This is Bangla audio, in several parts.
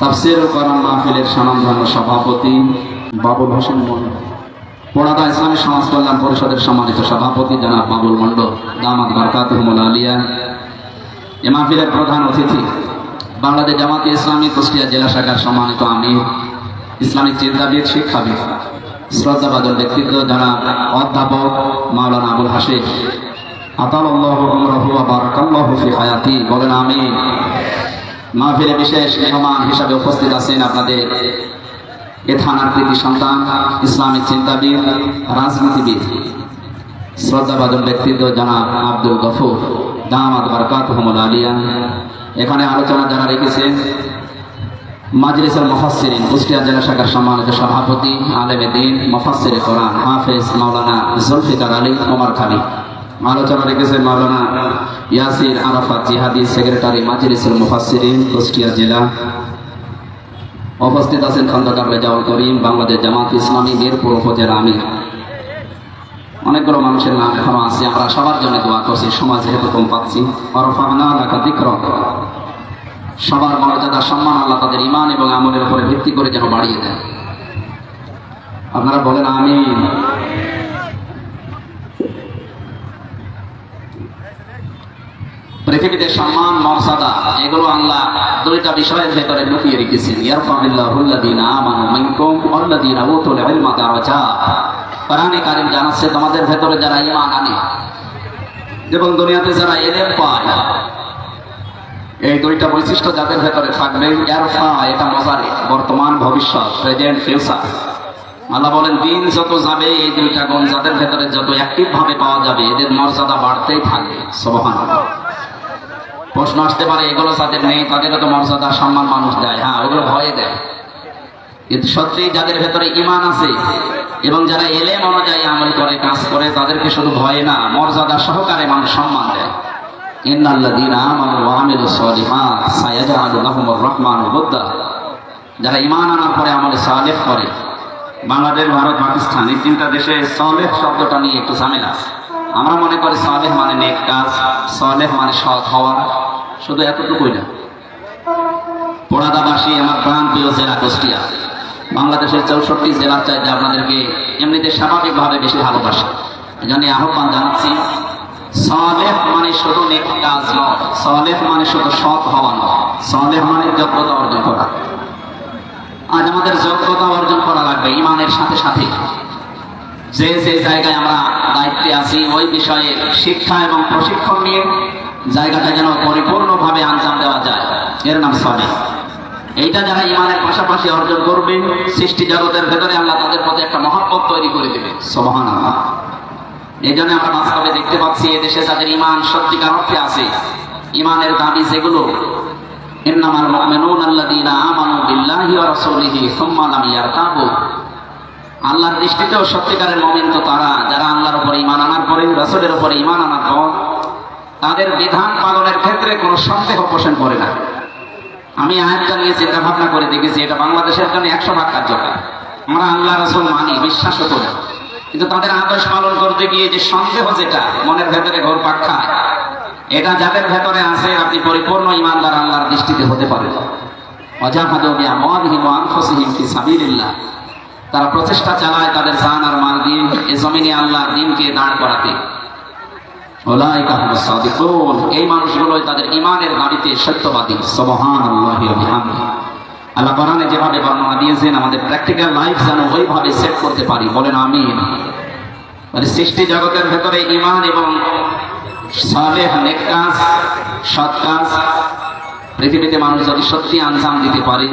তাফসির করার মাহফিলের স্বনামধন্য সভাপতি বাবুল হোসেন মন্ডল পোড়াদা ইসলামী সমাজ কল্যাণ পরিষদের সম্মানিত সভাপতি জনাব বাবুল মন্ডল দামাদ বারকাতুহমুল আলিয়া, এ মাহফিলের প্রধান অতিথি বাংলাদেশ জামাতে ইসলামী কুষ্টিয়া জেলা শাখার সম্মানিত আমির, ইসলামিক চিন্তাবিদ, শিক্ষাবিদ শ্রদ্ধাবাদল ব্যক্তিত্ব জনাব অধ্যাপক মাওলানা আবুল হাসিফ আতাল্লাহু ফি বলেন আমিন। মাহফিলে বিশেষ মেহমান হিসাবে উপস্থিত আছেন আপনাদের এ থানার কৃতি সন্তান ইসলামিক চিন্তাবিদ, রাজনীতিবিদ শ্রদ্ধাবাদন ব্যক্তিত্ব জনাব আব্দুল গফুর দামাদ বারকাত আলিয়া। এখানে আলোচনা যারা রেখেছেন, মাজলিসের মুফাসসিরিন, কুষ্টিয়া জেলা শাখার সম্মানিত সভাপতি, আলেমে দিন, মুফাসসির কোরআন হাফেজ মাওলানা জুলফিকার আলী ওমর খালি। আলোচনা রেখেছেন মাওলানা ইয়াসির আরাফাত জিহাদি সেক্রেটারি মাজলিসুল মুফাসসিরিন, কুষ্টিয়া জেলা। উপস্থিত আছেন খন্দকার রেজাউল করিম, বাংলাদেশ জামাত ইসলামী, মিরপুর উপজেলা আমি অনেকগুলো মানুষের নাম এখনও আছে, আমরা সবার জন্য দোয়া করছি, সমাজ যেহেতু কম পাচ্ছি। সবার মর্যাদা, সম্মান আল্লাহ তাদের ইমান এবং আমলের উপরে ভিত্তি করে যেন বাড়িয়ে দেয়। আপনারা বলেন আমি পৃথিবীতে সম্মান, মর্যাদা, এগুলো আল্লাহ দুইটা বিষয়ের ভেতরে লুকিয়ে রেখেছেন। জানাচ্ছে, তোমাদের ভেতরে যারা ঈমান আনে, এবং দুনিয়াতে যারা এলেম পায়, এই দুইটা বৈশিষ্ট্য যাদের ভেতরে থাকবে এটা মজারে, বর্তমান, ভবিষ্যৎ, প্রেজেন্ট, ফিউচার। আল্লাহ বলেন, দিন যত যাবে, এই দুইটা গুণ যাদের ভেতরে যত অ্যাক্টিভ ভাবে পাওয়া যাবে, এদের মর্যাদা বাড়তেই থাকবে। সুবহানাল্লাহ। প্রশ্ন আসতে পারে, এগুলো তাদের নেই, তাদেরও তো মর্যাদা, সম্মান মানুষ দেয়। হ্যাঁ ওগুলো ভয়ে দেয়। কিন্তু সত্যি যাদের ভেতরে ইমান আছে, এবং যারা এলেম অনুযায়ী আমল করে, কাজ করে, তাদেরকে শুধু ভয় না, মর্যাদা সহকারে মানুষ সম্মান দেয়। যারা ইমান আনার পরে আমলে সালেহ করে, বাংলাদেশ, ভারত, পাকিস্তান, এই তিনটা দেশে সালেহ শব্দটা নিয়ে একটু ঝামেলা আছে। আমরা মনে করি সালেহ মানে নেক কাজ, সালেহ মানে সৎ হওয়া, শুধু এতটুকুই না। পোড়াদাবাসী আমার প্রাণ প্রিয় জেলা কুষ্টিয়া। বাংলাদেশের চৌষট্টি জেলার চাইতে আপনাদেরকে এমনিতে স্বাভাবিকভাবে বেশি ভালোবাসে। এই জন্য আহ্বান জানাচ্ছি, সলেহ মানে শুধু নেক কাজ নয়, সলেহ মানে শুধু সৎ হওয়া নয়, সলেহ মানে যোগ্যতা অর্জন করা। আজ আমাদের যোগ্যতা অর্জন করা লাগবে, ইমানের সাথে সাথে। যে যে জায়গায় আমরা দায়িত্বে আছি, ওই বিষয়ে শিক্ষা এবং প্রশিক্ষণ নিয়ে জায়গাটা যেন পরিপূর্ণভাবে আঞ্জাম দেওয়া যায়। এর নাম সলে এইটা যারা ইমানের পাশাপাশি অর্জন করবে, সৃষ্টি জগতের ভেতরে আল্লাহ তাদের প্রতি একটা মহাপত তৈরি করে দেবে। আল্লাহ এই জন্য আমরা বাস্তবে দেখতে পাচ্ছি, এদেশে যাদের ইমান সত্যিকার অর্থে আছে, ইমানের দাবি যেগুলো ইন্নামাল মুমিনুন আল্লাযীনা আমানু বিল্লাহি ওয়া রাসূলিহি সুম্মা লাম ইয়ারতাবু। আল্লাহর দৃষ্টিতেও সত্যিকারের মুমিন তো তারা। যারা আল্লাহর উপরে ঈমান আনার পরে রাসূলের উপরে ঈমান আনার পর, তাদের বিধান পালনের ক্ষেত্রে কোনো সন্দেহ পোষণ করে না। আমি আয়াতটা নিয়ে চিন্তা ভাবনা করে দেখেছি, এটা বাংলাদেশের জন্য একশো ভাগ কার্যকর। আমরা আল্লাহ, রাসূল মানি, বিশ্বাসও করি। কিন্তু তাদের আদেশ পালন করতে গিয়ে যে সন্দেহ যেটা, মনের ভেতরে ঘোর পাক খায়, এটা যাদের ভেতরে আছে, আপনি পরিপূর্ণ ইমানদার আল্লাহর দৃষ্টিতে হতে পারেন। অজাহাদু তারা প্রচেষ্টা চালায় তাদের জান আর মাল দিয়ে এ জমিনে আল্লাহর দিনকে দাঁড় করাতে। এই মানুষগুলোই তাদের ইমানের দাবিতে সত্যবাদী। বিহামদিহি। আল্লাহ কোরআনে যেভাবে বর্ণনা দিয়েছেন, আমাদের প্র্যাকটিক্যাল লাইফ যেন ওইভাবে সেট করতে পারি। বলেন আমিন। মানে সৃষ্টি জগতের ভেতরে ইমান এবং সালেহ নেক কাজ, সৎ পৃথিবীতে মানুষ যদি সত্যি আঞ্জাম দিতে পারে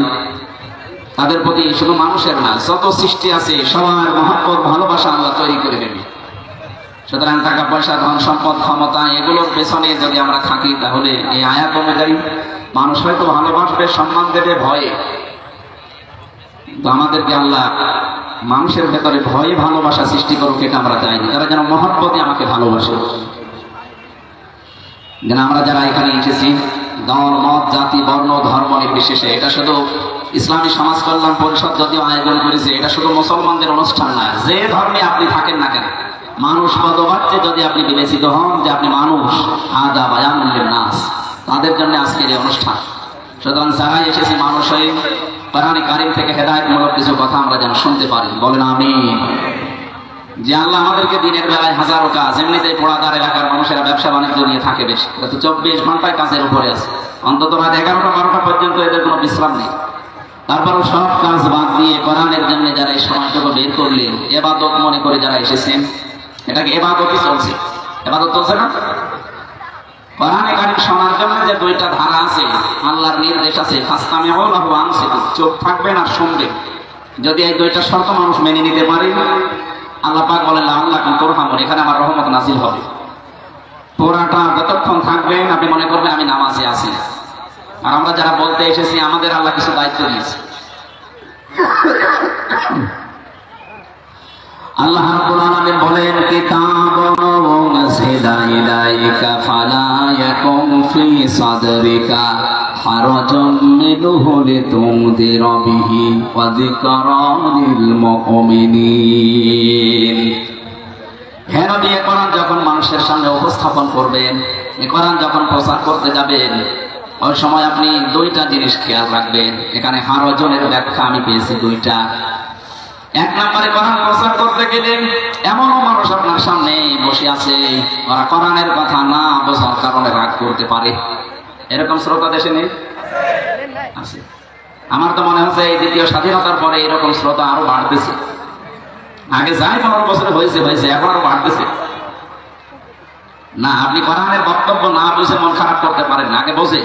তাদের প্রতি শুধু মানুষের না, যত সৃষ্টি আছে, সবার মহাপত ভালোবাসা আল্লাহ তৈরি করে দেবে। সুতরাং টাকা পয়সা, ধন সম্পদ, ক্ষমতা, এগুলোর পেছনে যদি আমরা থাকি, তাহলে এই আয়াত অনুযায়ী মানুষ হয়তো ভালোবাসবে, সম্মান দেবে, ভয়ে। আমাদেরকে আল্লাহ মানুষের ভেতরে ভয়ে ভালোবাসা সৃষ্টি করুক, এটা আমরা চাইনি। তারা যেন মহব্বতে আমাকে ভালোবাসে। যেন আমরা যারা এখানে এসেছি দল মত, জাতি, বর্ণ, ধর্ম নির্বিশেষে। এটা শুধু ইসলামী সমাজ কল্যাণ পরিষদ যদিও আয়োজন করেছে এটা শুধু মুসলমানদের অনুষ্ঠান না, যে ধর্মে আপনি থাকেন না কেন, মানুষ পদবাচ্যে যদি আপনি বিবেচিত হন যে আপনি মানুষ আদা বায়ামুল্লের নাস তাদের জন্য আজকের এই অনুষ্ঠান। সুতরাং যারাই এসেছি মানুষ হয়ে কারিম থেকে হেদায়তমূলক কিছু কথা আমরা যেন শুনতে পারি, বলেন আমি যে আল্লাহ আমাদেরকে দিনের বেলায় হাজারো কাজ, এমনিতেই পোড়াদার এলাকার মানুষেরা ব্যবসা বাণিজ্য নিয়ে থাকে বেশি তো চব্বিশ ঘন্টায় কাজের উপরে আছে। অন্তত রাত এগারোটা, বারোটা পর্যন্ত এদের কোনো বিশ্রাম নেই। তারপরও সব কাজ বাদ দিয়ে কোরআনের জন্য যারা এই সময়টুকু বের করলেন, এবাদত মনে করে যারা এসেছেন, এটাকে এবাদতই চলছে। এবাদত চলছে না? কোরআনে কারিম শোনার জন্য যে দুইটা ধারা আছে, আল্লাহর নির্দেশ আছে ফাস্তামে আল্লাহু আনসিতু চোখ থাকবেন আর শুনবেন। যদি এই দুইটা শর্ত মানুষ মেনে নিতে পারে আল্লাহ পাক বলেন আল্লাহ কোন তোরহামন। এখানে আমার রহমত নাজিল হবে। পুরাটা যতক্ষণ থাকবেন, আপনি মনে করবেন আমি নামাজে আছি। আর আমরা যারা বলতে এসেছি, আমাদের আল্লাহ কিছু দায়িত্ব দিয়েছে। আল্লাহ রাব্বুল আলামিন বলেন, কিতাবুন উনসিলা ইলাইকা ফালা ইয়াকুম ফি সাদরিকা। মিনহু লিতুনদিরা বিহি ওয়া যিকরা লিল হে নবী কোরআন যখন মানুষের সামনে উপস্থাপন করবেন, এ কোরআন যখন প্রচার করতে যাবেন, ওই সময় আপনি দুইটা জিনিস খেয়াল রাখবেন। এখানে হারজনের ব্যাখ্যা আমি পেয়েছি দুইটা। এক নম্বরে, কোরআন প্রচার করতে গেলে এমনও মানুষ আপনার সামনে বসে আছে, ওরা কোরআনের কথা না বোঝার কারণে রাগ করতে পারে। এরকম শ্রোতা দেশে নেই? আছে। আমার তো মনে হচ্ছে এই দ্বিতীয় স্বাধীনতার পরে এরকম শ্রোতা আরও বাড়তেছে। আগে যাই পনেরো বছর হয়েছে হয়েছে, এখন আরও বাড়তেছে। না, আপনি কোরআনের বক্তব্য না বুঝে মন খারাপ করতে পারেন আগে বোঝে।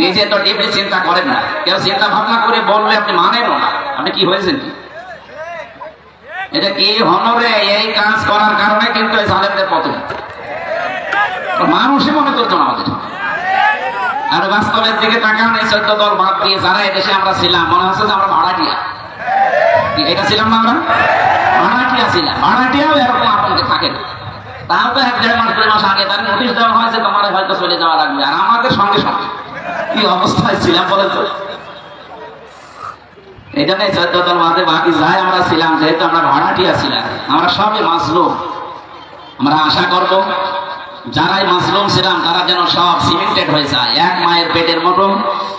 নিজে তো ডিপলি চিন্তা করেন না। কেউ চিন্তা ভাবনা করে বললে আপনি মানেন না। আপনি কি হয়েছেন এটা কি হনরে? এই কাজ করার কারণে কিন্তু এই জালেমদের পতন। মানুষই মনে করতো না আমাদের। আর বাস্তবের দিকে তাকান এই চোদ্দ দল বাদ দিয়ে যারা এদেশে আমরা ছিলাম, মনে হচ্ছে যে আমরা ভাড়াটিয়া। এটা ছিলাম না আমরা? ভাড়াটিয়া ছিলাম। ভাড়াটিয়াও এরকম আপনাকে থাকে না। তো এক দেড় মাস, দুই মাস আগে তার নোটিশ দেওয়া হয়েছে, তোমার হয়তো চলে যাওয়া লাগবে। আর আমাদের সঙ্গে সঙ্গে, কি অবস্থায় ছিলাম বলে তো? এই জন্য চোদ্দ দল মাঝে বাকি যাই আমরা ছিলাম, যেহেতু আমরা ভাড়াটিয়া ছিলাম। আমরা সবই মাসলুম আমরা আশা করব যারাই মাসলুম ছিলাম, তারা যেন সব সিমেন্টেড হয়ে যায়। এক মায়ের পেটের মতো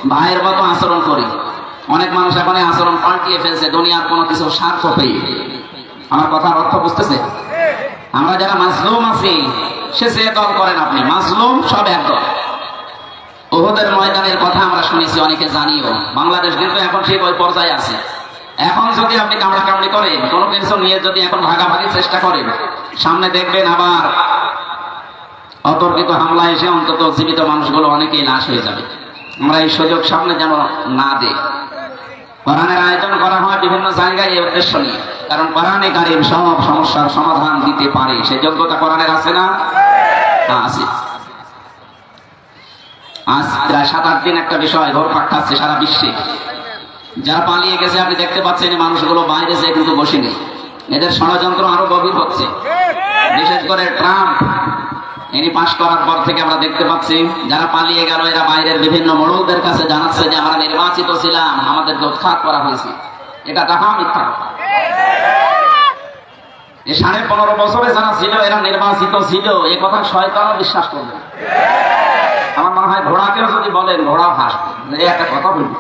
ভাইয়ের মতো আচরণ করি। অনেক মানুষ এখন আচরণ পাল্টিয়ে ফেলছে, দুনিয়ার কোনো কিছু স্বার্থ পেয়ে। আমার কথার অর্থ বুঝতেছে? আমরা যারা মাসলুম আছি, সে যে দল করেন আপনি। মাসলুম সব এক দল। ওহদের ময়দানের কথা আমরা শুনেছি, অনেকে জানিও। বাংলাদেশ কিন্তু এখন সেই ওই পর্যায়ে আছে। এখন যদি আপনি কামড়া কামড়ি করেন, কোনো কিছু নিয়ে যদি এখন ভাগাভাগির চেষ্টা করেন, সামনে দেখবেন আবার অতর্কিত হামলা এসে অন্তত জীবিত মানুষগুলো অনেকেই লাশ হয়ে যাবে। আমরা এই সুযোগ সামনে যেন না দেই। কোরআনের আয়োজন করা হয় বিভিন্ন জায়গায় এই উদ্দেশ্য নিয়ে। কারণ কোরআনে কারিম সব সমস্যার সমাধান দিতে পারে। সেই যোগ্যতা কোরআনের আছে না? আছে। আজ প্রায় সাত আট দিন একটা বিষয় ঘোরপাক খাচ্ছে সারা বিশ্বে। যারা পালিয়ে গেছে আপনি দেখতে পাচ্ছেন এই মানুষগুলো বাইরে যেয়ে কিন্তু বসে নেই। এদের ষড়যন্ত্র আরও গভীর হচ্ছে। বিশেষ করে ট্রাম্প ইনি পাশ করার পর থেকে আমরা দেখতে পাচ্ছি, যারা পালিয়ে গেল, এরা বাইরের বিভিন্ন মোড়লদের কাছে জানাচ্ছে যে আমরা নির্বাচিত ছিলাম, আমাদেরকে উৎখাত করা হয়েছে। এটা তাহা মিথ্যা এই সাড়ে পনেরো বছরে যারা ছিল, এরা নির্বাচিত ছিল। এ কথা শয়তানও বিশ্বাস করবে আমার মনে হয় ঘোড়াকেও যদি বলেন, ঘোড়াও হাসবে। এই একটা কথা বলব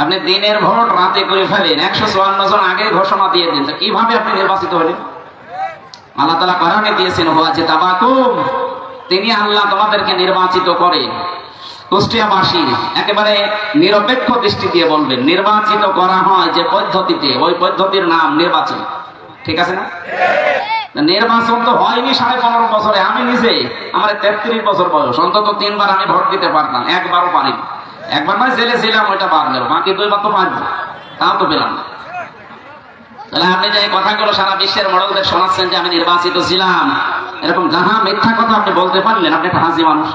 আপনি দিনের ভোট রাতে করে ফেলেন, একশো চুয়ান্ন জন আগে ঘোষণা দিয়ে দিন কীভাবে আপনি নির্বাচিত হলেন? আল্লাহ তালা কোরআনে দিয়েছেন হওয়াছে তাবাকুম তিনি আল্লাহ তোমাদেরকে নির্বাচিত করে। কুষ্টিয়াবাসী একেবারে নিরপেক্ষ দৃষ্টি দিয়ে বলবেন নির্বাচিত করা হয় যে পদ্ধতিতে ওই পদ্ধতির নাম নির্বাচন। ঠিক আছে না? নির্বাচন তো হয়নি সাড়ে পনেরো বছরে আমি নিজে আমার তেত্রিশ বছর বয়স অন্তত তিনবার আমি ভোট দিতে পারতাম একবারও পারিনি। একবার নয় জেলে ছিলাম ওইটা বার গেল বাকি দুইবার তো পারব তাও তো পেলাম না। তাহলে আপনি যে কথাগুলো সারা বিশ্বের মডলদের শোনাচ্ছেন যে আমি নির্বাচিত ছিলাম, এরকম যাহা মিথ্যা কথা আপনি বলতে পারলেন, আপনি একটা হাসি মানুষ।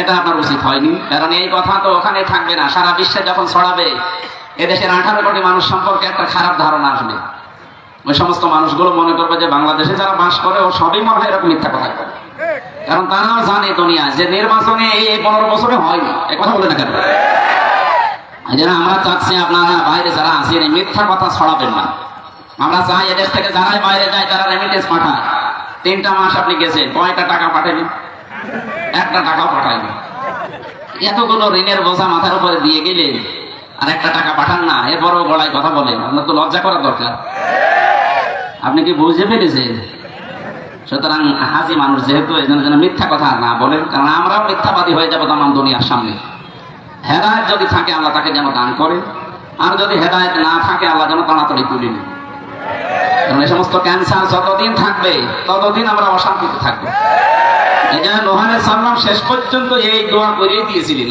এটা আপনার উচিত হয়নি। কারণ এই কথা তো ওখানে থাকবে না। সারা বিশ্বে যখন ছড়াবে, এদেশের আঠারো কোটি মানুষ সম্পর্কে একটা খারাপ ধারণা আসবে। ওই সমস্ত মানুষগুলো মনে করবে যে বাংলাদেশে যারা বাস করে, ও সবই মনে হয় এরকম মিথ্যা কথা করে কারণ তারাও জানে দুনিয়া যে নির্বাচনে এই পনেরো বছরে হয়নি। কথা বলে না কেন জন্য আমরা চাচ্ছি আপনারা বাইরে যারা এই মিথ্যা কথা ছড়াবেন না। আমরা চাই এদেশ থেকে যারাই বাইরে যায়, তারা রেমিটেন্স পাঠায়। তিনটা মাস আপনি গেছেন, কয়টা টাকা পাঠাবেন একটা টাকাও পাঠাইনি এতগুলো ঋণের বোঝা মাথার উপরে দিয়ে গেলে আর একটা টাকা পাঠান না, এরপরও গলায় কথা বলেন, আপনার তো লজ্জা করা দরকার। আপনি কি বুঝে পেরেছেন সুতরাং হাজি মানুষ যেহেতু এই জন্য যেন মিথ্যা কথা না বলেন, কারণ আমরাও মিথ্যাবাদী হয়ে যাব তাম দুনিয়ার সামনে। হেদায়ত যদি থাকে, আল্লাহ তাকে যেন দান করে। আর যদি হেদায়ত না থাকে, আল্লাহ যেন তাড়াতাড়ি তুলে নেয়। কারণ এই সমস্ত ক্যান্সার যতদিন থাকবে, ততদিন আমরা অশান্তিতে থাকব। শেষ পর্যন্ত এই দোয়া করিয়ে দিয়েছিলেন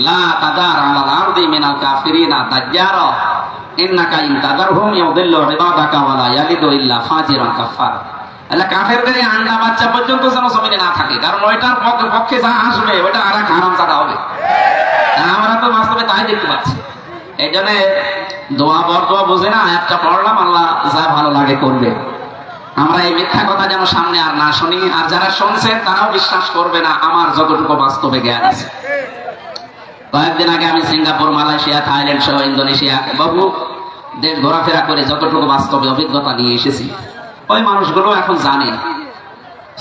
কাফেরদের আন্ডা বাচ্চা পর্যন্ত যেন জমিনে না থাকে, কারণ ওইটার পক্ষে যা আসবে, ওইটা আর এক হারাম জাদা হবে। বাস্তবে তাই দেখতে পাচ্ছি। এই জন্য দোয়া বর দোয়া বোঝে না, একটা পড়লাম, আল্লাহ যা ভালো লাগে করবে। আমরা এই মিথ্যা কথা যেন সামনে আর না শুনি, আর যারা শুনছেন তারাও বিশ্বাস করবে না, আমার যতটুকু বাস্তবে জ্ঞান আছে। কয়েকদিন আগে আমি সিঙ্গাপুর, মালয়েশিয়া, থাইল্যান্ড সহ ইন্দোনেশিয়া বহু দেশ ঘোরাফেরা করে যতটুকু বাস্তবে অভিজ্ঞতা নিয়ে এসেছি, ওই মানুষগুলো এখন জানে।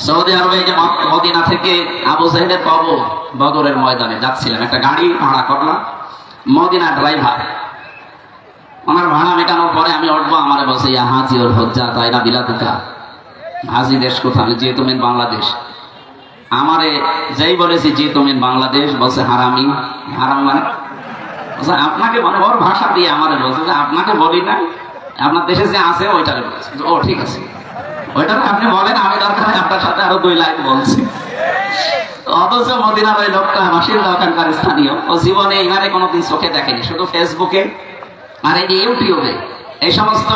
সৌদি আরবে যে মদিনা থেকে আবু জাহিদের কবর বদরের ময়দানে যাচ্ছিলাম একটা গাড়ি ভাড়া করলাম। মদিনা ড্রাইভার ওনার ভাড়া মেটানোর পরে আমি উঠবো আমার বলছে, ইয়া হাজি ওর হজ্জা, তাই না বিলা দুকা হাজি, দেশ কোথায়? যেহেতু মেন বাংলাদেশ। আমারে যেই বলেছি যে তুমি বাংলাদেশ, বলছে হারামি। হারাম মানে? আপনাকে মানে ওর ভাষা দিয়ে আমারে বলছে যে আপনাকে বলি না। আপনার দেশে যে আছে, ওইটারে বলছে। ও ঠিক আছে। ওইটা আপনি বলেন, আমি দরকার আপনার সাথে আরও দুই লাইন বলছি। অথচ মদিনার ওই লোকটা বাসিন্দা ওখানকার স্থানীয়। ও জীবনে এখানে কোনোদিন চোখে দেখেনি, শুধু ফেসবুকে আর এই ইউটিউবে। এই সমস্ত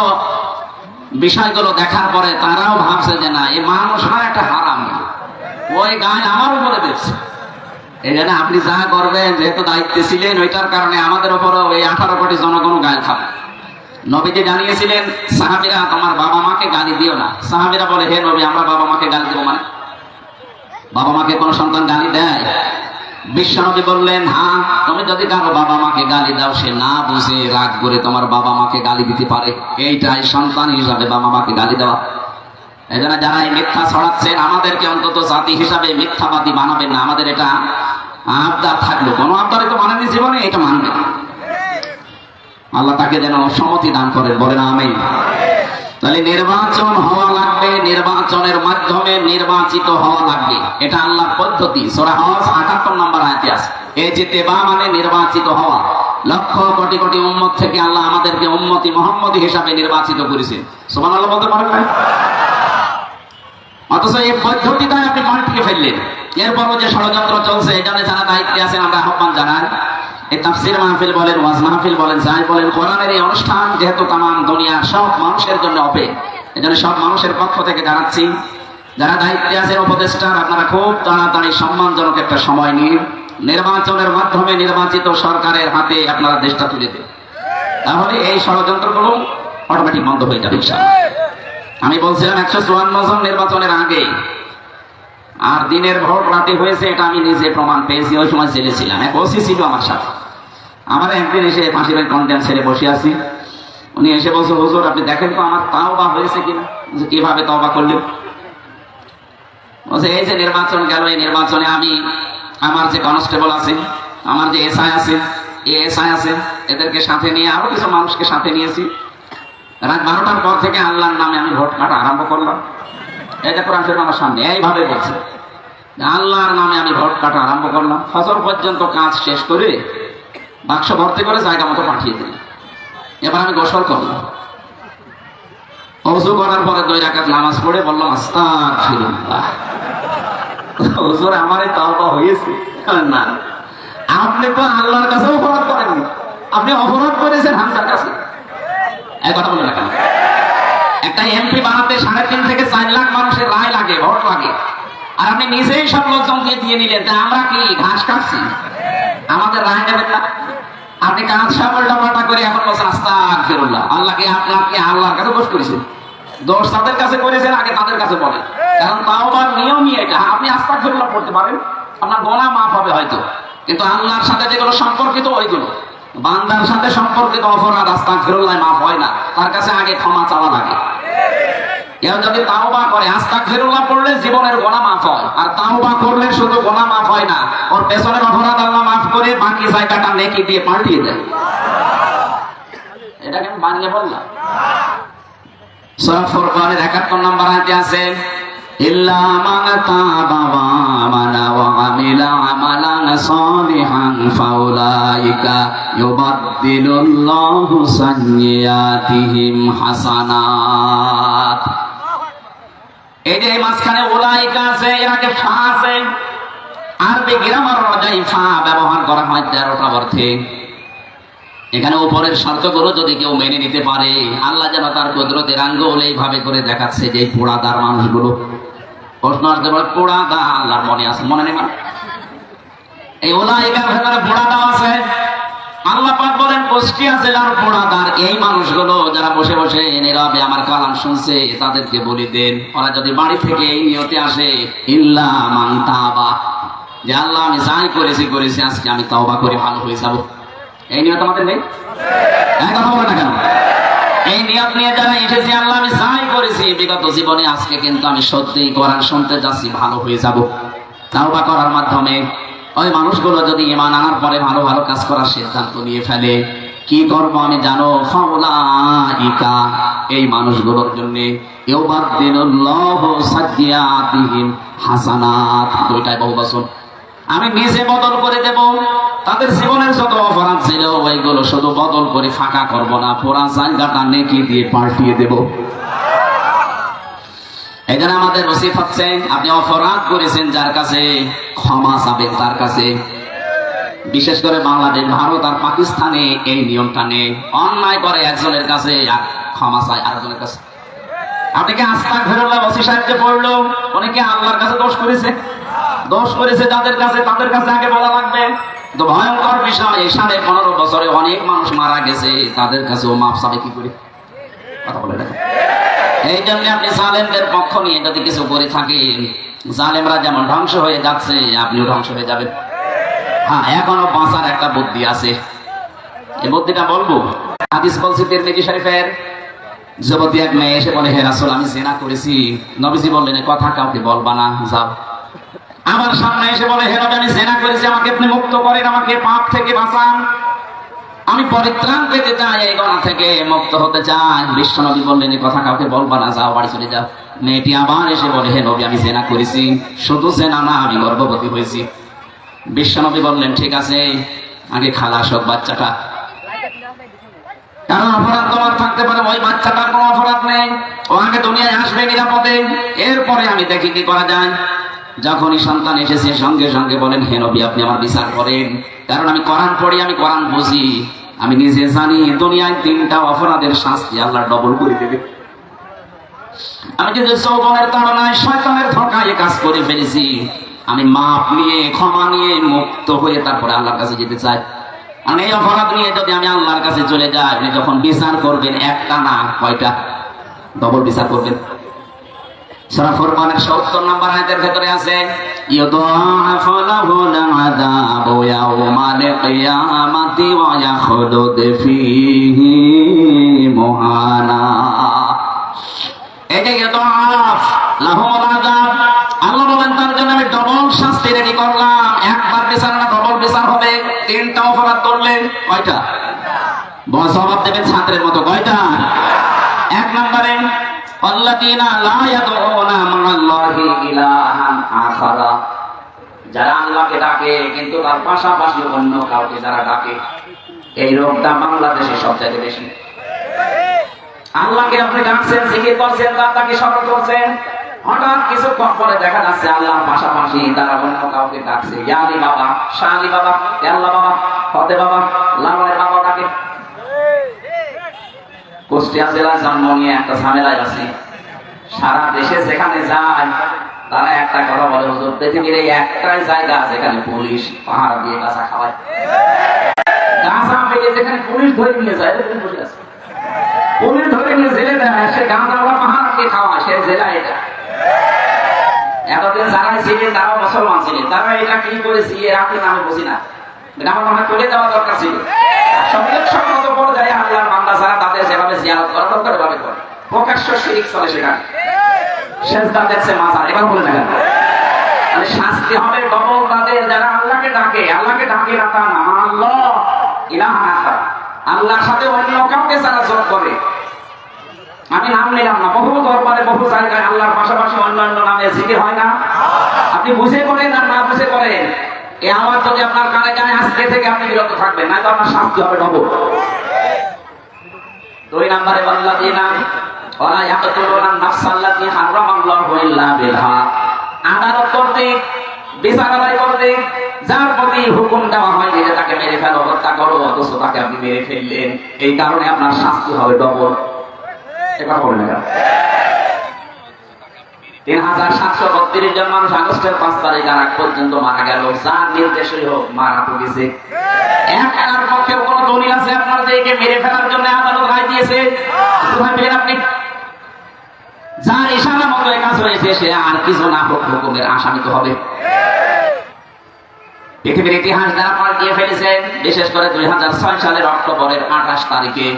বিষয়গুলো দেখার পরে তারাও ভাবছে যে না এই মানুষ হয় একটা হারাম ওই গায়ে আমার উপরে দিচ্ছে এই জন্য আপনি যা করবেন, যেহেতু দায়িত্বে ছিলেন, ওইটার কারণে আমাদের উপরে ওই আঠারো কোটি জনগণ গায়ে খাবে। নবীজি জানিয়েছিলেন, সাহাবিরা তোমার বাবা মাকে গালি দিও না। সাহাবিরা বলে, হে নবী, আমরা বাবা মাকে গালি দেবো মানে? বাবা মাকে কোনো সন্তান গালি দেয়? বিশ্বনবী বললেন হ্যাঁ তুমি যদি কারও বাবা মাকে গালি দাও, সে না বুঝে রাগ করে তোমার বাবা মাকে গালি দিতে পারে। এইটাই সন্তান হিসাবে বাবা মাকে গালি দেওয়া। এই জন্য যারা এই মিথ্যা ছড়াচ্ছেন, আমাদেরকে অন্তত জাতি হিসাবে মিথ্যাবাদী বানাবেন না। আমাদের এটা আবদার থাকল। কোনো আবদারে তো মানেনি জীবনে, এটা মানবে। আল্লাহ তাকে যেন সম্মতি দান করেন। বলেন আমি তাহলে নির্বাচন হওয়া লাগবে, নির্বাচনের মাধ্যমে নির্বাচিত হওয়া লাগবে। এটা আল্লাহর পদ্ধতি। সোরা হজ আটাত্তর নম্বর আয়াতে এই যে তেবা মানে নির্বাচিত হওয়া। লক্ষ কোটি কোটি উম্মত থেকে আল্লাহ আমাদেরকে উম্মতি মোহাম্মদী হিসাবে নির্বাচিত করেছেন। সুমান আল্লাহ বলতে পারেন না? অথচ এই পদ্ধতিটা আপনি পাল্টিয়ে ফেললেন। এরপরও যে ষড়যন্ত্র চলছে এখানে যারা দায়িত্বে আছেন, আমরা আহ্বান জানাই। এই তাফসির মাহফিল বলেন, ওয়াজ মাহফিল বলেন, যাই বলেন, কোরআনের এই অনুষ্ঠান যেহেতু তাম দুনিয়ার সব মানুষের জন্য হবে এই জন্য সব মানুষের পক্ষ থেকে জানাচ্ছি, যারা দায়িত্বে আছেন উপদেষ্টার, আপনারা খুব তাড়াতাড়ি সম্মানজনক একটা সময় নিয়ে নির্বাচনের মাধ্যমে নির্বাচিত সরকারের হাতে আপনারা দেশটা তুলে দেন। তাহলে এই ষড়যন্ত্রগুলো অটোমেটিক বন্ধ হয়ে যাবে আমি বলছিলাম, একশো চুয়ান্ন জন নির্বাচনের আগে আর দিনের ভোট রাতে হয়েছে, এটা আমি নিজে প্রমাণ পেয়েছি, ওই সময় জেলে ছিলাম। এক ওসি ছিল আমার সাথে। আমার একদিন এসে পাশের কন্টেন্ট ছেড়ে বসে আছি। উনি এসে বলছে, হুজুর, আপনি দেখেন তো আমার তাও বা হয়েছে কিনা? যে কীভাবে তবা করলেন বলছে, এই যে নির্বাচন গেল, এই নির্বাচনে আমি, আমার যে কনস্টেবল আছে, আমার যে এসআই আছে, এ এসআই আছে, এদেরকে সাথে নিয়ে, আরও কিছু মানুষকে সাথে নিয়েছি। রাত বারোটার পর থেকে আল্লাহর নামে আমি ভোট কাটা আরম্ভ করলাম। এটা কোরআন শরীফ আমার সামনে। এইভাবে বলছে। আল্লাহর নামে আমি ভোট কাটা আরম্ভ করলাম। ফজর পর্যন্ত কাজ শেষ করে বাক্স ভর্তি করে জায়গা মতো পাঠিয়ে দিলাম। এবার আমি গোসল করলাম। অজু করার পরে দুই রাকাত নামাজ পড়ে বললাম, আস্তাগফিরুল্লাহ। হুজুর, আমারে হয়েছে। না। আপনি তো আল্লাহর কাছে অপরাধ করেননি। আপনি অপরাধ করেছেন হামজার কাছে। এই কথা বলে একটা এমপি বানাতে সাড়ে তিন থেকে চার লাখ মানুষের রায় লাগে, ভোট লাগে। আর আপনি নিজেই সব লোকজনকে দিয়ে নিলেন, তা আমরা কি ঘাস কাটছি আমাদের রায় নেবেন না। আপনি কাজ সব উল্টাপাল্টা করে এখন বলছেন, আস্তাগফিরুল্লাহ, আল্লাহকে আপনাকে আল্লাহর কাছে বস করেছেন। দোষ তাদের কাছে করেছেন, আগে তাদের কাছে বলেন। কারণ তাও বা নিয়মই এটা। আপনি আস্তাগফিরুল্লাহ পড়তে পারেন, আপনার গোনা মাফ হবে হয়তো। কিন্তু আল্লাহর সাথে যেগুলো সম্পর্কিত, ওইগুলো। বান্দার সাথে সম্পর্কিত অপরাধ আস্তা আস্তাগফিরুল্লাহ মাফ হয় না। তার কাছে আগে ক্ষমা চাওয়া লাগে। কেউ যদি তাওবা করে, আস্তাগফিরুল্লাহ পড়লে জীবনের গোনা মাফ হয়। আর তাওবা করলে শুধু গোনা মাফ হয় না, ওর পেছনের অপরাধ আল্লাহ মাফ করে বাকি জায়গাটা নেকি দিয়ে পাল্টিয়ে দেয়। এটাকে আমি বানিয়ে বললাম। সূরা ফুরকানের 71 নম্বর আছে এই যে মাঝখানে ওলাইকা আছে, এর আগে ফা আছে। আরবি গ্রামার অনুযায়ী ফা ব্যবহার করা হয় তেরোটা অর্থে। এখানে উপরের শর্তগুলো যদি কেউ মেনে নিতে পারে, আল্লাহ যেন তার কুদরতের আঙ্গুল এইভাবে করে দেখাচ্ছে যে পোড়াদার মানুষগুলো। প্রশ্ন আসতে পারে পোড়াদা আল্লাহর মনে আছে, মনে নেই মানে? এই ওলাইকার ভেতরে পোড়াদা আছে। আল্লাহ পাক বলেন কুষ্টিয়া জেলার পোড়াদার এই মানুষগুলো যারা বসে বসে নীরবে আমার কালাম শুনছে, তাদেরকে বলে দেন। ওরা যদি বাড়ি থেকে এই নিয়তে আসে, ইল্লা তাবা। যে আল্লাহ আমি যাই করেছি করেছি, আজকে আমি তওবা করে ভালো হয়ে যাব। এই নিয়ত আমাদের নেই? এক কথা না কেন? এই নিয়ত নিয়ে যারা এসেছি, আল্লাহ আমি যাই করেছি, বিগত জীবনে আজকে কিন্তু আমি সত্যি কোরআন শুনতে যাচ্ছি, ভালো হয়ে যাব। তাওবা করার মাধ্যমে ওই মানুষগুলো যদি ইমান আনার পরে ভালো ভালো কাজ করার সিদ্ধান্ত নিয়ে ফেলে, কি করব আমি জানো? ফাউলাইকা, এই মানুষগুলোর জন্য হাসানাত। দুইটাই বহু বছর আমি নিজে বদল করে দেব। তাদের জীবনের যত অপরাধ ছিল, ওইগুলো শুধু বদল করে ফাঁকা করব না। পুরা জায়গাটা নেকি দিয়ে পাল্টিয়ে দেব। এখানে আমাদের রসিফ হচ্ছে, আপনি অপরাধ করেছেন যার কাছে ক্ষমা চাবেন, তার কাছে। বিশেষ করে বাংলাদেশ, ভারত আর পাকিস্তানে এই নিয়মটা নেই। অন্যায় করে একজনের কাছে আর ক্ষমা চায় আরেকজনের কাছে। আপনি কি আস্তাক ফেরুল্লাহ বসি সাহেবকে পড়ল অনেকে আল্লাহর কাছে দোষ করেছে। দোষ করেছে যাদের কাছে, তাদের কাছে আগে বলা লাগবে। তো ভয়ঙ্কর বিষয়, এই সাড়ে পনেরো বছরে অনেক মানুষ মারা গেছে, তাদের কাছেও মাপ চাবে কি করে? কথা বলে দেখেন এই জন্য আপনি জালেমদের পক্ষ নিয়ে যদি কিছু করে থাকেন, জালেমরা যেমন ধ্বংস হয়ে যাচ্ছে, আপনিও ধ্বংস হয়ে যাবেন। হ্যাঁ এখনও বাঁচার একটা বুদ্ধি আছে। এই বুদ্ধিটা বলব? হাদিস বলছি তিরমিজি শরীফের। এক মেয়ে এসে বলে, হে আমি জেনা করেছি। নবীজি বললেন, "এ কথা কাউকে বলবা না, যাও। আমার সামনে এসে বলে, হে নবী, আমি জেনা করেছি, আমাকে আপনি মুক্ত করেন, আমাকে পাপ থেকে বাঁচান। আমি পরিত্রাণ পেতে চাই এই গণা থেকে মুক্ত হতে চাই। বিশ্ব নবী বললেন, এই কথা কাউকে বলবা না, যাও বাড়ি চলে যাও। মেয়েটি আবার এসে বলে, হে নবী, আমি জেনা করেছি, শুধু জেনা না, আমি গর্ভবতী হয়েছি। বিশ্বনবী বললেন, ঠিক আছে, আগে খালাস হোক বাচ্চাটা। কারণ অপরাধ তোমার থাকতে পারে, ওই বাচ্চাটার কোনো অপরাধ নেই। ও আগে দুনিয়ায় আসবে নিরাপদে, এরপরে আমি দেখি কি করা যায়। যখনই সন্তান এসেছে, সঙ্গে সঙ্গে বলেন, হে নবী, আপনি আমার বিচার করেন। কারণ আমি কোরআন পড়ি, আমি কোরআন বুঝি। আমি নিজে জানি, দুনিয়ায় তিনটা অপরাধের শাস্তি আল্লাহ ডবল করে দেবে। আমি যদি যৌবনের তাড়নায়, শয়তানের ধোকায় কাজ করে ফেলেছি। আমি মাপ নিয়ে, ক্ষমা নিয়ে মুক্ত হয়ে তারপরে আল্লাহর কাছে যেতে চাই। আর এই অপরাধ নিয়ে যদি আমি আল্লাহর কাছে চলে যাই যখন বিচার করবেন একটা না কয়টা? ডবল বিচার করবেন। সূরা ফুরকানের 70 নম্বর আয়াতের ভেতরে আছে, ইউদাফু লাহুল আযাবু ইয়াউমাল কিয়ামাতি ওয়া ইয়াখলুদ ফীহি মুহানা। এটা ইউদাফ, লাহুল আল্লাহ বলেন, তার জন্য আমি ডবল শাস্তি রেডি করলাম। একবার বিচার না, ডবল বিচার হবে। তিনটা অপরাধ করলে কয়টা? বস জবাব দেবেন ছাত্রের মতো। কয়টা এক নম্বরে আল্লাযীনা লা ইয়াদউনা মা'আল্লাহি ইলাহান আখারা যারা আল্লাহকে ডাকে, কিন্তু তার পাশাপাশি অন্য কাউকে যারা ডাকে, এই রোগটা বাংলাদেশে সবচেয়ে বেশি। আল্লাহকে আপনি ডাকছেন, জিকির করছেন তাকে স্মরণ করছেন, হঠাৎ কিছু পরে দেখা যাচ্ছে আল্লাহর পাশাপাশি তারা অন্য কাউকে ডাকছে। ইয়া আলী বাবা শাহ বাবা ইয়া বাবা, ফতে বাবা লালনের বাবা ডাকে। কুষ্টিয়া জেলায় জন্ম নিয়ে একটা ঝামেলায় আছে। সারা দেশে যেখানে যায়, তারা একটা কথা বলে, হুজুর, পৃথিবীর এই একটাই জায়গা যেখানে পুলিশ পাহাড় দিয়ে গাছা খাওয়ায়। যেখানে পুলিশ ধরে নিয়ে যায় পুলিশ আছে। পুলিশ ধরে নিয়ে জেলে দেয়, সে পাহাড় দিয়ে খাওয়া সে জেলা এটা। এতদিন যারা ছিলেন মুসলমান ছিলেন। তারা এটা কি করেছে এর আপনি নামে বুঝি না। মনে শাস্তি হবে তাদের, যারা আল্লাহকে ডাকে। আল্লাহকে ডাকে না আল্লাহ। আল্লাহর সাথে অন্য কাউকে যারা করে। আমি নাম নিলাম না, বহু দরবারে, বহু জায়গায় আল্লাহর পাশাপাশি অন্যান্য নামে জিকির হয় না। আপনি বুঝে করেন আর না বুঝে করেন। এ আমার যদি আপনার কানে কানে আজকে থেকে আপনি বিরত থাকবেন না তো আপনার শাস্তি হবে ডবল দুই নম্বরে করতে বিচারালয় করতে যার প্রতি হুকুম দেওয়া মেরে ফেলো, হত্যা করো, অথচ তাকে আপনি মেরে ফেললেন, এই কারণে আপনার শাস্তি হবে, ডবল। না তিন হাজার সাতশো বত্রিশ জন মানুষ আগস্টের পাঁচ তারিখ আর পর্যন্ত মারা গেল। যার নির্দেশই হোক, মারা একটার পক্ষে কোনো দলিল আছে, আপনার যে একে মেরে ফেলার জন্য আদালত রায় দিয়েছে। আপনি যার মতো কাজ হয়েছে, সে আর কিছু না হোক হুকুমের আসামি তো হবে। পৃথিবীর ইতিহাস যারা পাল্টিয়ে ফেলেছেন বিশেষ করে দুই হাজার ছয় সালের অক্টোবরের আঠাশ তারিখে।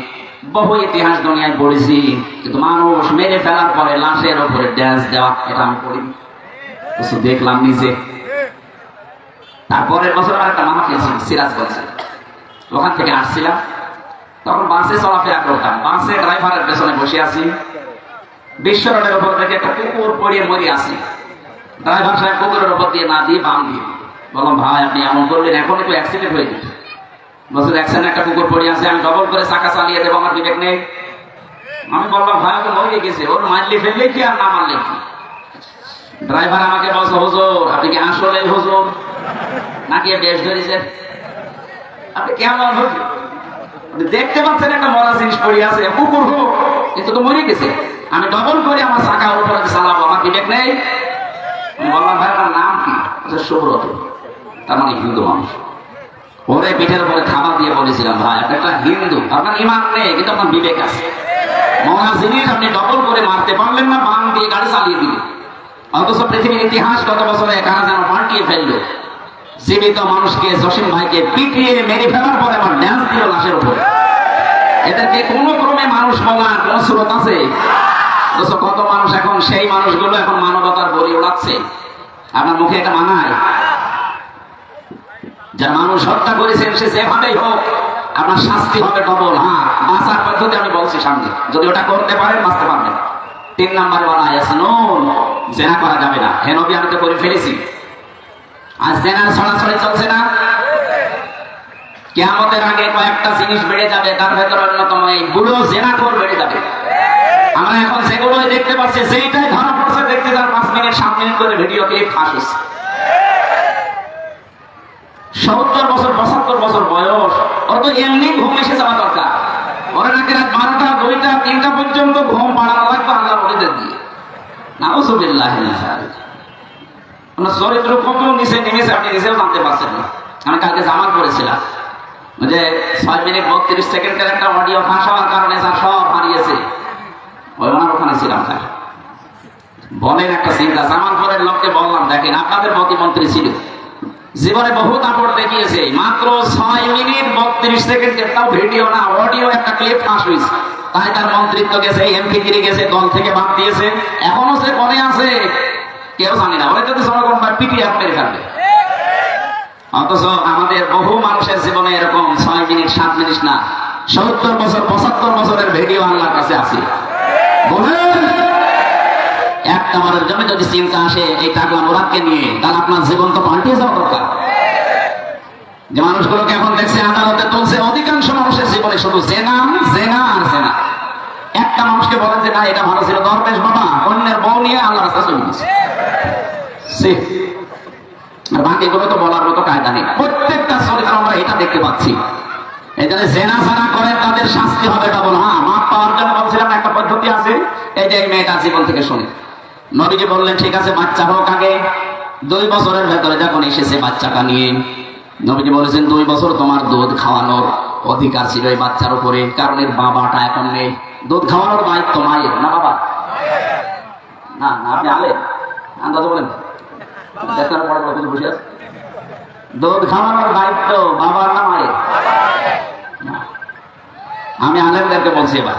বহু ইতিহাস দুনিয়ায় পড়েছি, কিন্তু মানুষ মেরে ফেলার পরে লাশের ওপরে ড্যান্স দেওয়া, এটা আমি করিনি। কিছু দেখলাম নিজে। তারপরের বছর আর একটা খেয়েছি সিরাজ বলছে ওখান থেকে আসছিলাম। তখন বাসে চলাফেরা করতাম। বাসে ড্রাইভারের পেছনে বসে আছি। বিশ্ব রোডের উপর থেকে একটা কুকুর পড়িয়ে মরি আছি। ড্রাইভার সাহেব কুকুরের উপর দিয়ে না দিয়ে বাম দিয়ে। বললাম, ভাই, আপনি এমন করলেন, এখন একটু অ্যাক্সিডেন্ট হয়ে যেত বছর অ্যাক্সিডেন্ট একটা কুকুর পড়ে আছে আমি ডবল করে চাকা চালিয়ে দেবো আমার বিবেক নেই। আমি বললাম ভাই ওকে মরে গেছে। ওর মারলে ফেললে কি আর না মারলে কি? ড্রাইভার আমাকে বলছে হুজুর আপনি কি আসলে হুজুর? নাকি বেশ ধরেছেন আপনি কেমন হুজুর? দেখতে পাচ্ছেন একটা মরা জিনিস পড়ে আছে কুকুর হোক কিন্তু তো মরে গেছে। আমি ডবল করে আমার চাকা ওর উপরে চালাবো আমার বিবেক নেই? বললাম ভাই আপনার নাম কি? বলছে, সুব্রত। তার মানে হিন্দু মানুষ। ওরে পিঠের উপরে খাবার দিয়ে বলেছিলাম, ভাই একটা হিন্দু, আপনার ইমান নেই, কিন্তু আপনার বিবেক আছে। মহা আপনি ডবল করে মারতে পারলেন না বাম দিয়ে গাড়ি চালিয়ে দিলেন। অথচ পৃথিবীর ইতিহাস গত বছরে কারা যেন পাল্টিয়ে ফেলল। জীবিত মানুষকে জসিম ভাইকে পিটিয়ে মেরে ফেলার পরে আমার ড্যান্স দিল লাশের উপরে। এদেরকে কোনো ক্রমে মানুষ বলার কোন স্রোত আছে? অথচ কত মানুষ এখন সেই মানুষগুলো এখন মানবতার বলি ওড়াচ্ছে। আপনার মুখে এটা মানায়? যারা মানুষ হত্যা করেছেন, সে যেভাবেই হোক, আপনার শাস্তি হবে ডবল। হ্যাঁ বাঁচার পদ্ধতি আমি বলছি সামনে। যদি ওটা করতে পারেন, বাঁচতে পারবেন। তিন নাম্বারে বলা ইয়াসনুন, জেনা করা যাবে না। হে নবী, আমি তো করে ফেলেছি। আজ জেনার ছড়াছড়ি চলছে না। কেয়ামতের আগে কয়েকটা জিনিস বেড়ে যাবে, তার ভেতরে অন্যতম এই বুড়ো জেনাখোর বেড়ে যাবে। আমরা এখন সেগুলোই দেখতে পাচ্ছি। সেইটাই ধরা পড়ছে দেখতে তার পাঁচ মিনিট, সাত মিনিট করে ভিডিও ক্লিপ ফাঁস হচ্ছে সত্তর বছর, পঁচাত্তর বছর বয়স। ওর তো এমনি ঘুম এসে যাওয়া দরকার। ওরা নাকি রাত বারোটা, দুইটা, তিনটা পর্যন্ত ঘুম পাড়ানো লাগবে আল্লাহ বলিদের দিয়ে। নাউজুবিল্লাহ আপনার চরিত্র কত নিচে নেমেছে আপনি নিজেও জানতে পারছেন না। আমি কালকে জামান করেছিলাম যে ছয় মিনিট বত্রিশ সেকেন্ডের একটা অডিও ফাঁস হওয়ার কারণে স্যার সব হারিয়েছে। ওই ওনার ওখানে ছিলাম স্যার। বলেন একটা চিন্তা জামালপুরের লোককে বললাম, দেখেন, আপনাদের প্রতিমন্ত্রী ছিল। জীবনে বহু দাপট দেখিয়েছে। মাত্র ছয় মিনিট বত্রিশ সেকেন্ডের তাও ভিডিও না অডিও একটা ক্লিপ ফাঁস হয়েছে তাই তার মন্ত্রিত্ব গেছে এমপি গিরি গেছে, দল থেকে বাদ দিয়েছে। এখনও সে মনে আছে, কেউ জানি না। ওরা যদি জনগণ বা পিটিয়ে মেরে ফেলবে অথচ আমাদের বহু মানুষের জীবনে এরকম ছয় মিনিট, সাত মিনিট না, সত্তর বছর, পঁচাত্তর বছরের ভিডিও আল্লাহর কাছে আছে। বলেন! একটা মানুষের জন্য যদি চিন্তা আসে, এই টাকলা মোরাদকে নিয়ে, তাহলে আপনার জীবন তো পাল্টে যাওয়া দরকার। যে মানুষগুলোকে এখন দেখছে, আদালতে তুলছে, অধিকাংশ মানুষের জীবনে শুধু জেনা জেনা আর জেনা। একটা মানুষকে বলেন যে, না, এটা ভালো ছিল দরবেশ বাবা, অন্যের বউ নিয়ে আল্লাহ রাস্তা চলে গেছে। আর বাকিগুলো তো বলার মতো কায়দা নেই। প্রত্যেকটা আমরা এটা দেখতে পাচ্ছি। জন্য জেনা জানা করে তাদের শাস্তি হবে ডবল হ্যাঁ মাপ পাওয়ার জন্য বলছিলাম, একটা পদ্ধতি আছে। এই যে এই মেয়েটার জীবন থেকে শুনে। নবীজি বললেন, ঠিক আছে, বাচ্চা হোক আগে। দুই বছরের ভেতরে যখন এসেছে বাচ্চাটা নিয়ে, নবীজি বলেছেন, দুই বছর তোমার দুধ খাওয়ানোর অধিকার ছিল এই বাচ্চার উপরে, কারণ এর বাবাটা এখন নেই। দুধ খাওয়ানোর দায়িত্ব মায়ের, না বাবা না না, আপনি আলে আন্দাজ বলেন? দুধ খাওয়ানোর দায়িত্ব বাবার না মায়ের? আমি আলেমদেরকে বলছি এবার।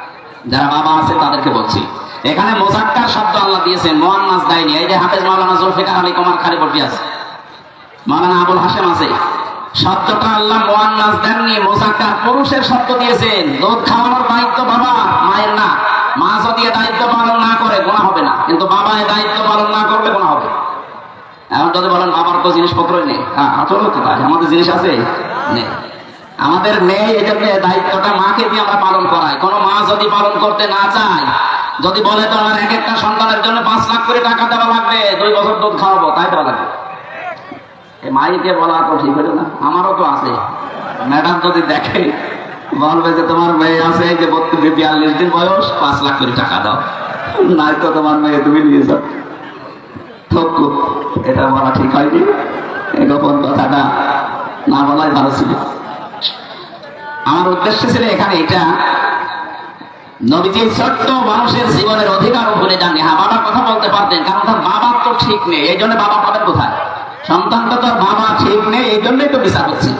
যারা বাবা আছে তাদেরকে বলছি। এখানে মোজাক্কার শব্দ আল্লাহ দিয়েছেন, মোয়ান্নাস দেয়নি। এই যে হাফেজ মাওলানা জুলফিকার আলী কুমার খালি বর্তি আছে। মাওলানা আবুল হাসেম আছে। শব্দটা আল্লাহ মোয়ান্নাস দেননি, মোজাক্কার পুরুষের শব্দ দিয়েছেন। দুধ খাওয়ানোর দায়িত্ব বাবা, মায়ের না। মা যদি দায়িত্ব পালন না করে গোনা হবে না। কিন্তু বাবা এ দায়িত্ব পালন না করলে গোনা হবে। এখন যদি বলেন, বাবার তো জিনিসপত্রই নেই। হ্যাঁ আসলে তো তাই। আমাদের জিনিস আছে? নেই। আমাদের নেই এই জন্য দায়িত্বটা মাকে দিয়ে আমরা পালন করাই। কোনো মা যদি পালন করতে না চায়, যদি বলে তো আমার এক একটা সন্তানের জন্য পাঁচ লাখ করে টাকা দেওয়া লাগবে, দুই বছর দুধ খাওয়াবো, তাই দেওয়া লাগবে। মাইকে বলা তো ঠিক হলো না, আমারও তো আছে। ম্যাডাম যদি দেখে, বলবে যে তোমার মেয়ে আছে যে বত্রিশ, বিয়াল্লিশ দিন বয়স, পাঁচ লাখ করে টাকা দাও। নাই তো তোমার মেয়ে, তুমি নিয়ে যাও। থক্কু এটা বলা ঠিক হয়নি। এই গোপন কথাটা না বলাই ভালো ছিল। আমার উদ্দেশ্য ছিল এখানে এটা নবীজির ছোট্ট মানুষের জীবনের অধিকার ভুলে যাননি হ্যাঁ বাবার কথা বলতে পারতেন, কারণ তার বাবার তো ঠিক নেই, এই জন্য বাবা পাবেন কোথায়? সন্তানটা তো বাবা ঠিক নেই, এই জন্যই তো বিচার হচ্ছে।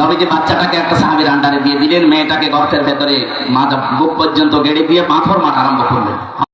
নবীজি বাচ্চাটাকে একটা সাহাবির আন্ডারে দিয়ে দিলেন, মেয়েটাকে গর্তের ভেতরে মাথা বুক পর্যন্ত গেড়ে দিয়ে পাথর মাঠ আরম্ভ করলেন।